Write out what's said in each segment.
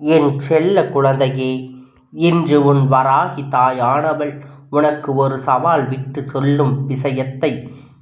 என் செல்ல குழந்தையே இன்று உன் வராகி தாயானவள் உனக்கு ஒரு சவால் விட்டு சொல்லும் விஷயத்தை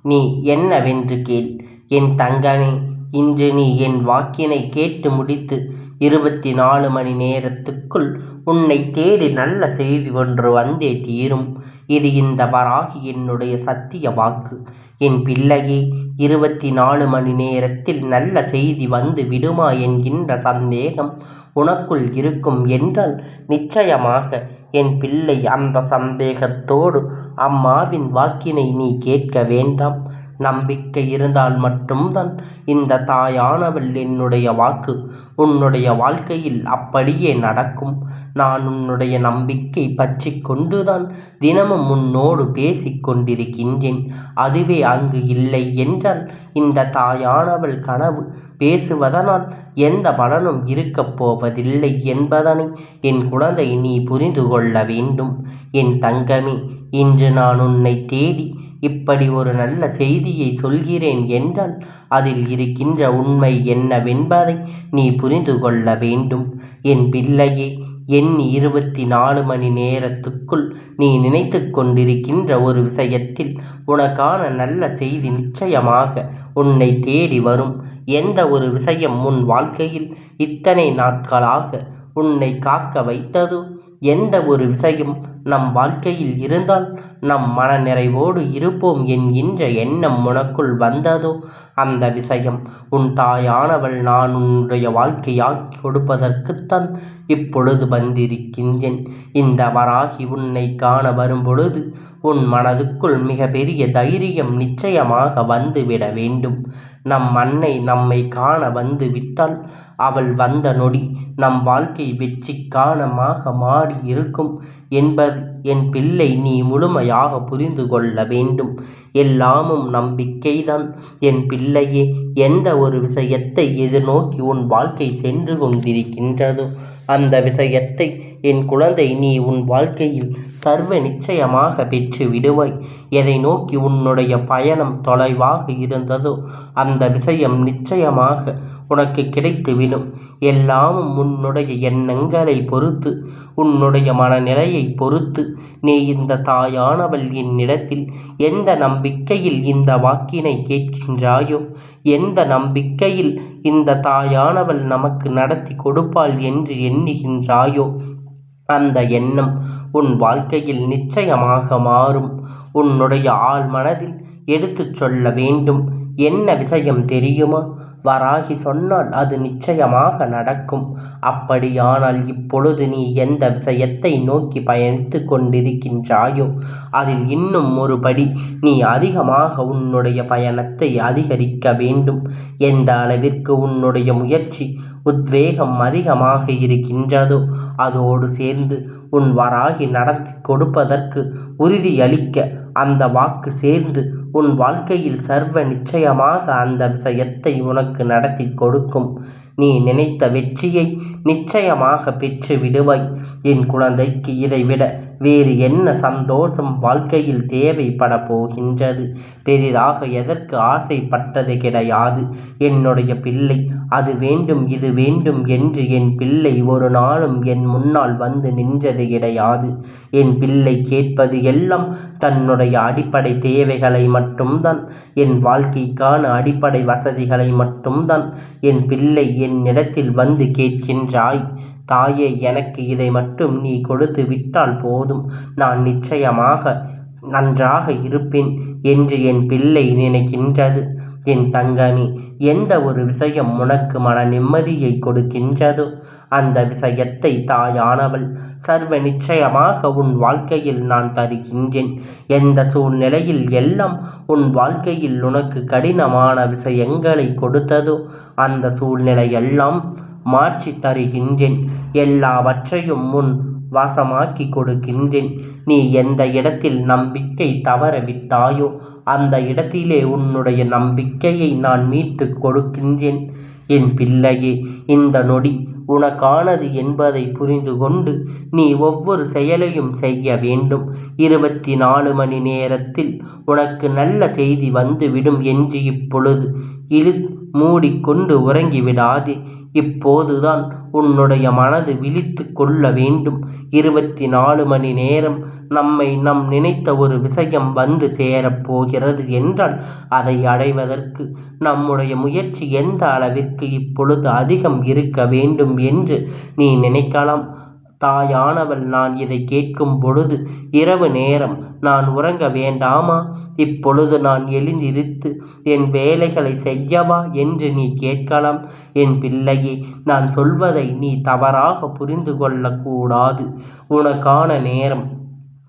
நீ என்னவென்று கேள். என் தங்கமே இன்று நீ என் வாக்கினை கேட்டு முடித்து இருபத்தி நாலு மணி நேரத்துக்குள் உன்னை தேடி நல்ல செய்தி ஒன்று வந்தே தீரும். இது இந்த வராகி என்னுடைய சத்திய வாக்கு. என் பிள்ளையே இருபத்தி நாலு மணி நேரத்தில் நல்ல செய்தி வந்து விடுமா என்கின்ற சந்தேகம் உனக்குள் இருக்கும் என்றால் நிச்சயமாக என் பிள்ளை அந்த சந்தேகத்தோடு அம்மாவின் வாக்கினை நீ கேட்க வேண்டாம். நம்பிக்கை இருந்தால் மட்டும்தான் இந்த தாயானவள் என்னுடைய வாக்கு. உன்னுடைய வாழ்க்கையில் அப்படியே நடக்கும். நான் உன்னுடைய நம்பிக்கை பற்றி கொண்டுதான் தினமும் உன்னோடு பேசிக்கொண்டிருக்கின்றேன் அதுவே அங்கு இல்லை என்றால் இந்த தாயானவள் கனவு. பேசுவதனால் எந்த பலனும் இருக்கப் போவதில்லை என்பதனை என் குழந்தை நீ புரிந்து கொள்ள வேண்டும். என் தங்கமே இன்று நான் உன்னை தேடி இப்படி ஒரு நல்ல செய்தியை சொல்கிறேன் என்றால் அதில் இருக்கின்ற உண்மை என்னவென்பதை நீ புரிந்து கொள்ள வேண்டும். என் பிள்ளையே எண் இருபத்தி நாலு மணி நேரத்துக்குள் நீ நினைத்து கொண்டிருக்கின்ற ஒரு விஷயத்தில் உனக்கான நல்ல செய்தி நிச்சயமாக உன்னை தேடி வரும். எந்த ஒரு விஷயம் உன் வாழ்க்கையில் இத்தனை நாட்களாக உன்னை காக்க வைத்ததோ? எந்த ஒரு விஷயம் நம் வாழ்க்கையில் இருந்தால் நம் மன நிறைவோடு இருப்போம் என்கின்ற எண்ணம் உனக்குள் வந்ததோ அந்த விஷயம். உன் தாயானவள் நான் உன்னுடைய வாழ்க்கையாக்கி கொடுப்பதற்குத்தான் இப்பொழுது வந்திருக்கின்றேன். இந்த வராகி உன்னை காண வரும்பொழுது உன் மனதுக்குள் மிகப்பெரிய தைரியம் நிச்சயமாக வந்துவிட வேண்டும். நம் அன்னை நம்மை காண வந்து விட்டால் அவள் வந்த நொடி நம் வாழ்க்கை வெற்றி காணமாக மாறி இருக்கும் என்பது என் பிள்ளை நீ முழுமையாக புரிந்து கொள்ள வேண்டும். எல்லாமும் நம்பிக்கைதான். என் பிள்ளையே எந்த ஒரு விஷயத்தை எதிர்நோக்கி உன் வாழ்க்கை சென்று கொண்டிருக்கின்றதோ அந்த விஷயத்தை என் குழந்தை நீ உன் வாழ்க்கையில் சர்வ நிச்சயமாக பெற்று விடுவாய். எதை நோக்கி உன்னுடைய பயணம் தொலைவாக இருந்ததோ அந்த விஷயம் நிச்சயமாக உனக்கு கிடைத்துவிடும். எல்லாமும் உன்னுடைய எண்ணங்களை பொறுத்து உன்னுடைய மனநிலையை பொறுத்து. நீ இந்த தாயானவள் என்னிடத்தில் எந்த நம்பிக்கையில் இந்த வாக்கினை கேட்கின்றாயோ எந்த நம்பிக்கையில் இந்த தாயானவள் நமக்கு நடத்தி கொடுப்பாள் என்று எண்ணுகின்றாயோ அந்த எண்ணம் உன் வாழ்க்கையில் நிச்சயமாக மாறும். உன்னுடைய ஆள் மனதில் எடுத்துச் சொல்ல வேண்டும். என்ன விஷயம் தெரியுமா? வராகி சொன்னால் அது நிச்சயமாக நடக்கும். அப்படியானால் இப்பொழுது நீ எந்த விஷயத்தை நோக்கி பயணித்து கொண்டிருக்கின்றாயோ அதில் இன்னும் ஒரு படி நீ அதிகமாக உன்னுடைய பயணத்தை அதிகரிக்க வேண்டும். எந்த அளவிற்கு உன்னுடைய முயற்சி உத்வேகம் அதிகமாக இருக்கின்றதோ. அதோடு சேர்ந்து உன் வராகி நடத்தி கொடுப்பதற்கு உறுதியளிக்க அந்த வாக்கு சேர்ந்து உன் வாழ்க்கையில் சர்வ நிச்சயமாக அந்த விஷயத்தை உனக்கு நடத்தி கொடுக்கும். நீ நினைத்த வெற்றியை நிச்சயமாக பெற்று விடுவாய். என் குழந்தைக்கு இதைவிட வேறு என்ன சந்தோஷம் வாழ்க்கையில் தேவைப்பட போகின்றது? பெரிதாக எதற்கு ஆசைப்பட்டது கிடையாது. என்னுடைய பிள்ளை அது வேண்டும் இது வேண்டும் என்று என் பிள்ளை ஒரு நாளும் என் முன்னால் வந்து நின்றது கிடையாது. என் பிள்ளை கேட்பது எல்லாம் தன்னுடைய அடிப்படை தேவைகளை மட்டும்தான். என் வாழ்க்கைக்கான அடிப்படை வசதிகளை மட்டும்தான். என் பிள்ளை என்னிடத்தில் வந்து கேட்கின்றாய். தாயே எனக்கு இதை மட்டும் நீ கொடுத்து விட்டால் போதும். நான் நிச்சயமாக நன்றாக இருப்பேன் என்று என் பிள்ளை நினைக்கின்றது. என் தங்கமே எந்த ஒரு விஷயம் உனக்கு மன நிம்மதியை கொடுக்கின்றதோ அந்த விஷயத்தை தாயானவள் சர்வ நிச்சயமாக உன் வாழ்க்கையில் நான் தருகின்றேன். எந்த சூழ்நிலையில் எல்லாம் உன் வாழ்க்கையில் உனக்கு கடினமான விஷயங்களை கொடுத்ததோ அந்த சூழ்நிலையெல்லாம் மாற்றி தருகின்றேன் எல்லாவற்றையும் முன் வாசமாக்கி கொடுக்கின்றேன். நீ எந்த இடத்தில் நம்பிக்கை தவற விட்டாயோ அந்த இடத்திலே உன்னுடைய நம்பிக்கையை நான் மீட்டு கொடுக்கின்றேன். என் பிள்ளையே இந்த நொடி உனக்கானது என்பதை புரிந்து கொண்டு நீ ஒவ்வொரு செயலையும் செய்ய வேண்டும். இருபத்தி நாலு மணி நேரத்தில் உனக்கு நல்ல செய்தி வந்துவிடும் என்று இப்பொழுது இழு மூடிக்கொண்டு உறங்கிவிடாதே. இப்போதுதான் உன்னுடைய மனது விழித்து கொள்ள வேண்டும். இருபத்தி நாலு மணி நேரம் நம்மை நம் நினைத்த ஒரு விஷயம் வந்து சேரப்போகிறது என்றால் அதை அடைவதற்கு நம்முடைய முயற்சி எந்த அளவிற்கு இப்பொழுது அதிகம் இருக்க வேண்டும் என்று நீ நினைக்கலாம். தாயானவள் நான் இதை கேட்கும் பொழுது இரவு நேரம் நான் உறங்க வேண்டாமா? இப்பொழுது நான் எழுந்திருத்து என் வேலைகளை செய்யவா என்று நீ கேட்கலாம். என் பிள்ளையே நான் சொல்வதை நீ தவறாக புரிந்து கொள்ளக்கூடாது. உனக்கான நேரம்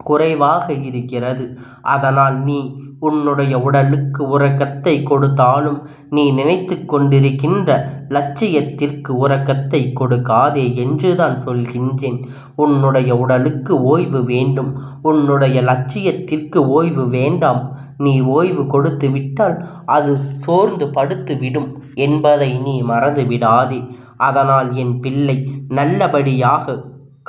குறைவாக இருக்கிறது. அதனால் நீ உன்னுடைய உடலுக்கு உறக்கத்தை கொடுத்தாலும் நீ நினைத்து கொண்டிருக்கின்ற லட்சியத்திற்கு உறக்கத்தை கொடுக்காதே என்றுதான் சொல்கின்றேன். உன்னுடைய உடலுக்கு ஓய்வு வேண்டும். உன்னுடைய லட்சியத்திற்கு ஓய்வு வேண்டாம். நீ ஓய்வு கொடுத்து விட்டால் அது சோர்ந்து படுத்து விடும் என்பதை நீ மறந்து விடாதே அதனால் என் பிள்ளை நல்லபடியாக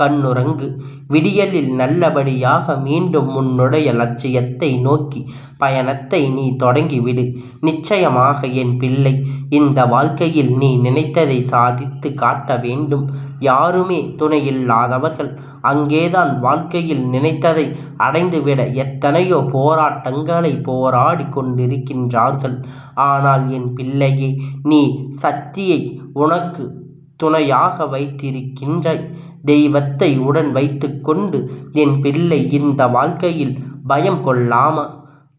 கண்ணுறங்கு. விடியலில் நல்லபடியாக மீண்டும் உன்னுடைய லட்சியத்தை நோக்கி பயணத்தை நீ தொடங்கிவிடு நிச்சயமாக என் பிள்ளை இந்த வாழ்க்கையில் நீ நினைத்ததை சாதித்து காட்ட வேண்டும். யாருமே துணையில்லாதவர்கள் அங்கேதான் வாழ்க்கையில் நினைத்ததை அடைந்துவிட எத்தனையோ போராட்டங்களை போராடி கொண்டிருக்கின்றார்கள். ஆனால் என் பிள்ளையே நீ சக்தியை உனக்கு துணையாக வைத்திருக்கின்ற தெய்வத்தை உடன் வைத்துக்கொண்டு என் பிள்ளை இந்த வாழ்க்கையில் பயம் கொள்ளாம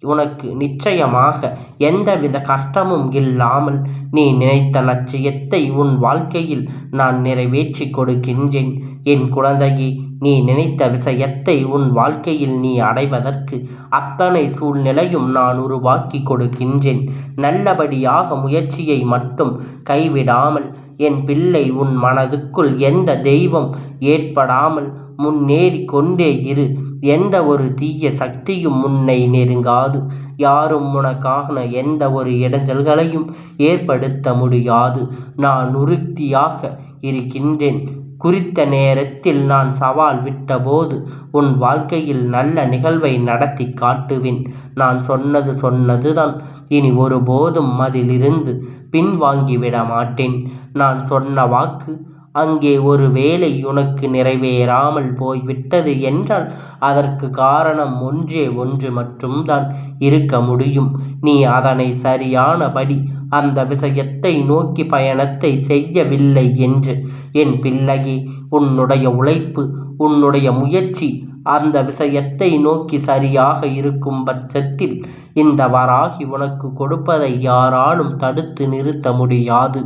உனக்கு நிச்சயமாக எந்தவித கஷ்டமும் இல்லாமல் நீ நினைத்த லட்சியத்தை உன் வாழ்க்கையில் நான் நிறைவேற்றி கொடுக்கின்றேன். என் குழந்தையே நீ நினைத்த விஷயத்தை உன் வாழ்க்கையில் நீ அடைவதற்கு அத்தனை சூழ்நிலையும் நான் உருவாக்கி கொடுக்கின்றேன். நல்லபடியாக முயற்சியை மட்டும் கைவிடாமல் என் பிள்ளை உன் மனதுக்குள் எந்த தெய்வம் ஏற்படாமல் முன்னேறி கொண்டே இரு. எந்த ஒரு தீய சக்தியும் முன்னை நெருங்காது. யாரும் உனக்காக எந்த ஒரு இடைஞ்சல்களையும் ஏற்படுத்த முடியாது. நான் உறுதியாக இருக்கின்றேன். குறித்த நேரத்தில் நான் சவால் விட்டபோது உன் வாழ்க்கையில் நல்ல நிகழ்வை நடத்தி காட்டுவேன். நான் சொன்னது சொன்னதுதான். இனி ஒருபோதும் அதிலிருந்து பின்வாங்கிவிட மாட்டேன். நான் சொன்ன வாக்கு அங்கே ஒரு வேலை உனக்கு நிறைவேறாமல் போய்விட்டது என்றால் அதற்கு காரணம் ஒன்றே ஒன்று மட்டும்தான் இருக்க முடியும். நீ அதனை சரியானபடி அந்த விஷயத்தை நோக்கி பயணத்தை செய்யவில்லை என்று. என் பிள்ளையே உன்னுடைய உழைப்பு உன்னுடைய முயற்சி அந்த விஷயத்தை நோக்கி சரியாக இருக்கும் பட்சத்தில் இந்த வராகி உனக்கு கொடுப்பதை யாராலும் தடுத்து நிறுத்த முடியாது.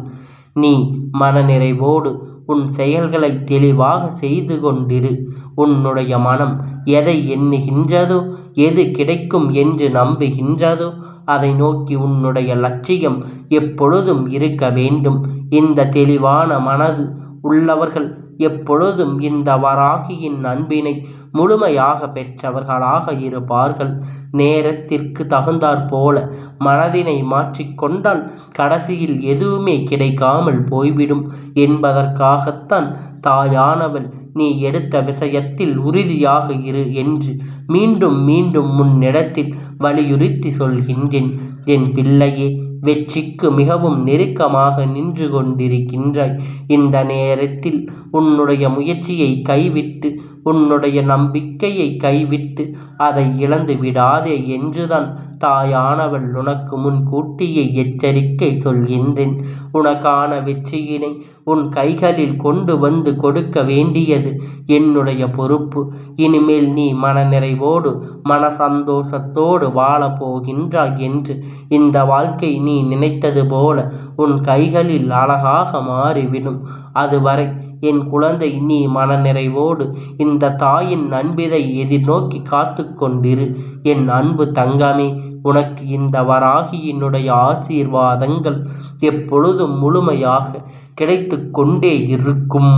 நீ மனநிறைவோடு உன் செயல்களை தெளிவாக செய்து கொண்டிரு உன்னுடைய மனம் எதை எண்ணுகின்றதோ எது கிடைக்கும் என்று நம்புகின்றதோ அதை நோக்கி உன்னுடைய லட்சியம் எப்பொழுதும் இருக்க வேண்டும். இந்த தெளிவான மனது உள்ளவர்கள் எப்பொழுதும் இந்த வராகியின் அன்பினை முழுமையாக பெற்றவர்களாக இருப்பார்கள். நேரத்திற்கு தகுந்தாற் போல மனதினை மாற்றிக்கொண்டால் கடைசியில் எதுவுமே கிடைக்காமல் போய்விடும். என்பதற்காகத்தான் தாயானவள் நீ எடுத்த விஷயத்தில் உறுதியாக இரு என்று மீண்டும் மீண்டும் முன்னிடத்தில் வலியுறுத்தி சொல்கின்றேன். என் பிள்ளையே வெற்றிக்கு மிகவும் நெருக்கமாக நின்று கொண்டிருக்கின்றாய் இந்த நேரத்தில் உன்னுடைய முயற்சியை கைவிட்டு உன்னுடைய நம்பிக்கையை கைவிட்டு அதை இழந்து விடாதே என்றுதான் தாயானவள் உனக்கு முன் முன்கூட்டியே எச்சரிக்கை சொல்கின்றேன். உனக்கான வெற்றியினை உன் கைகளில் கொண்டு வந்து கொடுக்க வேண்டியது என்னுடைய பொறுப்பு. இனிமேல் நீ மனநிறைவோடு மன சந்தோஷத்தோடு வாழப் போகின்றாய் என்று இந்த வாழ்க்கை நீ நினைத்தது போல உன் கைகளில் அழகாக மாறிவிடும். அதுவரை என் குழந்தை நீ மனநிறைவோடு இந்த தாயின் அன்பிதை எதிர்நோக்கி காத்து கொண்டிரு. என் அன்பு தங்கமே உனக்கு இந்த வராகியினுடைய ஆசீர்வாதங்கள் எப்பொழுதும் முழுமையாக கிடைத்து கொண்டே இருக்கும்.